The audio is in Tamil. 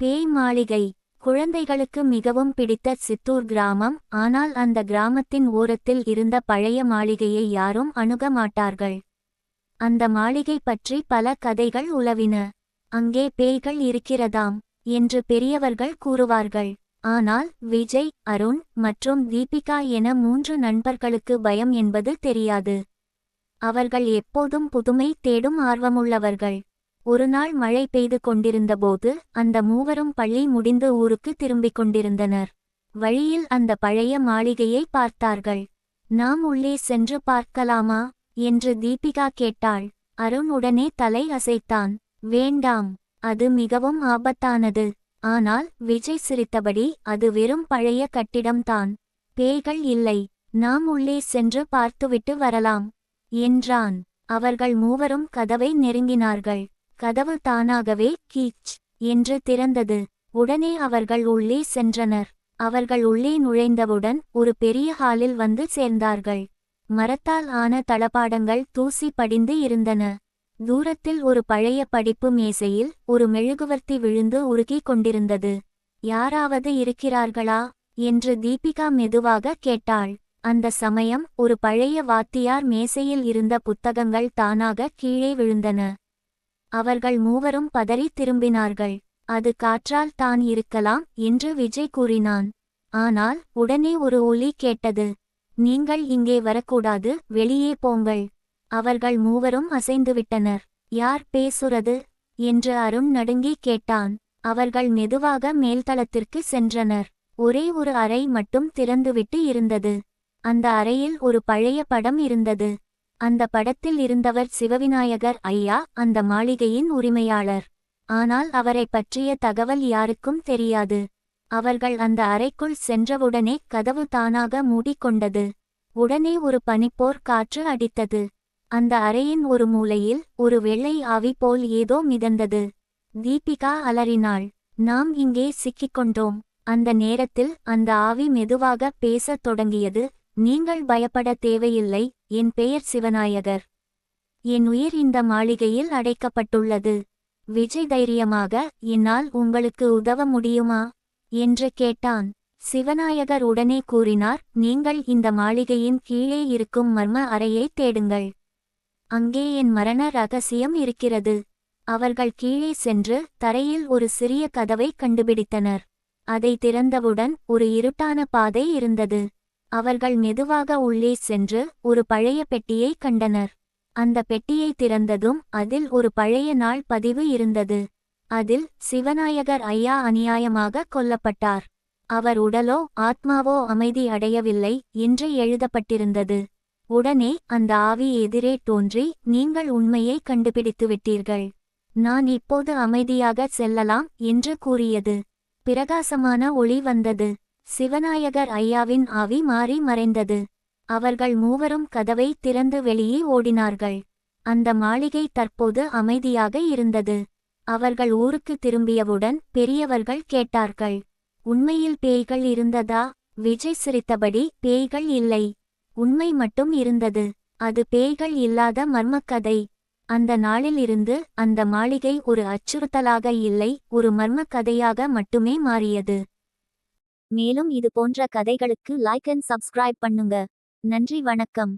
பேய் மாளிகை. குழந்தைகளுக்கு மிகவும் பிடித்த சித்தூர் கிராமம். ஆனால் அந்த கிராமத்தின் ஓரத்தில் இருந்த பழைய மாளிகையை யாரும் அணுக மாட்டார்கள். அந்த மாளிகை பற்றி பல கதைகள் உலவின. அங்கே பேய்கள் இருக்கிறதாம் என்று பெரியவர்கள் கூறுவார்கள். ஆனால் விஜய் அருண் மற்றும் தீபிகா என மூன்று நண்பர்களுக்கு பயம் என்பது தெரியாது. அவர்கள் எப்போதும் புதுமை தேடும் ஆர்வமுள்ளவர்கள். ஒருநாள் மழை பெய்து கொண்டிருந்தபோது அந்த மூவரும் பள்ளி முடிந்து ஊருக்கு திரும்பிக் கொண்டிருந்தனர். வழியில் அந்த பழைய மாளிகையை பார்த்தார்கள். நாம் உள்ளே சென்று பார்க்கலாமா? என்று தீபிகா கேட்டாள். அருண் உடனே தலை அசைத்தான். வேண்டாம் அது மிகவும் ஆபத்தானது. ஆனால் விஜய் சிரித்தபடி அது வெறும் பழைய கட்டிடம்தான். பேய்கள் இல்லை. நாம் உள்ளே சென்று பார்த்துவிட்டு வரலாம் என்றான். அவர்கள் மூவரும் கதவை நெருங்கினார்கள். கதவு தானாகவே கீச் என்று திறந்தது. உடனே அவர்கள் உள்ளே சென்றனர். அவர்கள் உள்ளே நுழைந்தவுடன் ஒரு பெரிய ஹாலில் வந்து சேர்ந்தார்கள். மரத்தால் ஆன தளபாடங்கள் தூசி படிந்து இருந்தன. தூரத்தில் ஒரு பழைய படிப்பு மேசையில் ஒரு மெழுகுவர்த்தி விழுந்து உருகிக் கொண்டிருந்தது. யாராவது இருக்கிறார்களா? என்று தீபிகா மெதுவாக கேட்டாள். அந்த சமயம் ஒரு பழைய வாத்தியார் மேசையில் இருந்த புத்தகங்கள் தானாக கீழே விழுந்தன. அவர்கள் மூவரும் பதறி திரும்பினார்கள். அது காற்றால் தான் இருக்கலாம் என்று விஜய் கூறினான். ஆனால் உடனே ஒரு ஒலி கேட்டது. நீங்கள் இங்கே வரக்கூடாது வெளியே போங்கள் அவர்கள் மூவரும் அசைந்துவிட்டனர். யார் பேசுறது என்று அருண் நடுங்கி கேட்டான். அவர்கள் மெதுவாக மேல்தளத்திற்கு சென்றனர். ஒரே ஒரு அறை மட்டும் திறந்துவிட்டு இருந்தது. அந்த அறையில் ஒரு பழைய படம் இருந்தது. அந்த படத்தில் இருந்தவர் சிவவிநாயகர் ஐயா அந்த மாளிகையின் உரிமையாளர். ஆனால் அவரைப் பற்றிய தகவல் யாருக்கும் தெரியாது. அவர்கள் அந்த அறைக்குள் சென்றவுடனே கதவு தானாக மூடிக்கொண்டது. உடனே ஒரு பனிப்போர் காற்று அடித்தது. அந்த அறையின் ஒரு மூலையில் ஒரு வெள்ளை ஆவி போல் ஏதோ மிதந்தது. தீபிகா அலறினாள். நாம் இங்கே சிக்கிக்கொண்டோம். அந்த நேரத்தில் அந்த ஆவி மெதுவாக பேசத் தொடங்கியது. நீங்கள் பயப்பட தேவையில்லை. என் பெயர் சிவநாயகர். என் உயிர் இந்த மாளிகையில் அடைக்கப்பட்டுள்ளது. விஜய் தைரியமாக என்னால் உங்களுக்கு உதவ முடியுமா? என்று கேட்டான். சிவநாயகர் உடனே கூறினார் நீங்கள் இந்த மாளிகையின் கீழே இருக்கும் மர்ம அறையை தேடுங்கள். அங்கே என் மரண ரகசியம் இருக்கிறது. அவர்கள் கீழே சென்று தரையில் ஒரு சிறிய கதவை கண்டுபிடித்தனர். அதை திறந்தவுடன் ஒரு இருட்டான பாதை இருந்தது. அவர்கள் மெதுவாக உள்ளே சென்று ஒரு பழைய பெட்டியை கண்டனர். அந்த பெட்டியை திறந்ததும் அதில் ஒரு பழைய நாள் பதிவு இருந்தது. அதில் சிவநாயகர் ஐயா அநியாயமாக கொல்லப்பட்டார். அவர் உடலோ ஆத்மாவோ அமைதி அடையவில்லை என்று எழுதப்பட்டிருந்தது. உடனே அந்த ஆவி எதிரே தோன்றி நீங்கள் உண்மையை கண்டுபிடித்துவிட்டீர்கள். நான் இப்போது அமைதியாக செல்லலாம் என்று கூறியது. பிரகாசமான ஒளி வந்தது. சிவநாயகர் ஐயாவின் ஆவி மாறி மறைந்தது. அவர்கள் மூவரும் கதவை திறந்து வெளியே ஓடினார்கள். அந்த மாளிகை தற்போது அமைதியாக இருந்தது. அவர்கள் ஊருக்கு திரும்பியவுடன் பெரியவர்கள் கேட்டார்கள் உண்மையில் பேய்கள் இருந்ததா? விஜய் சிரித்தபடி பேய்கள் இல்லை. உண்மை மட்டும் இருந்தது. அது பேய்கள் இல்லாத மர்மக்கதை. அந்த நாளிலிருந்து அந்த மாளிகை ஒரு அச்சுறுத்தலாக இல்லை ஒரு மர்மக்கதையாக மட்டுமே மாறியது. மேலும் இது போன்ற கதைகளுக்கு லைக் அண்ட் சப்ஸ்கிரைப் பண்ணுங்க. நன்றி வணக்கம்.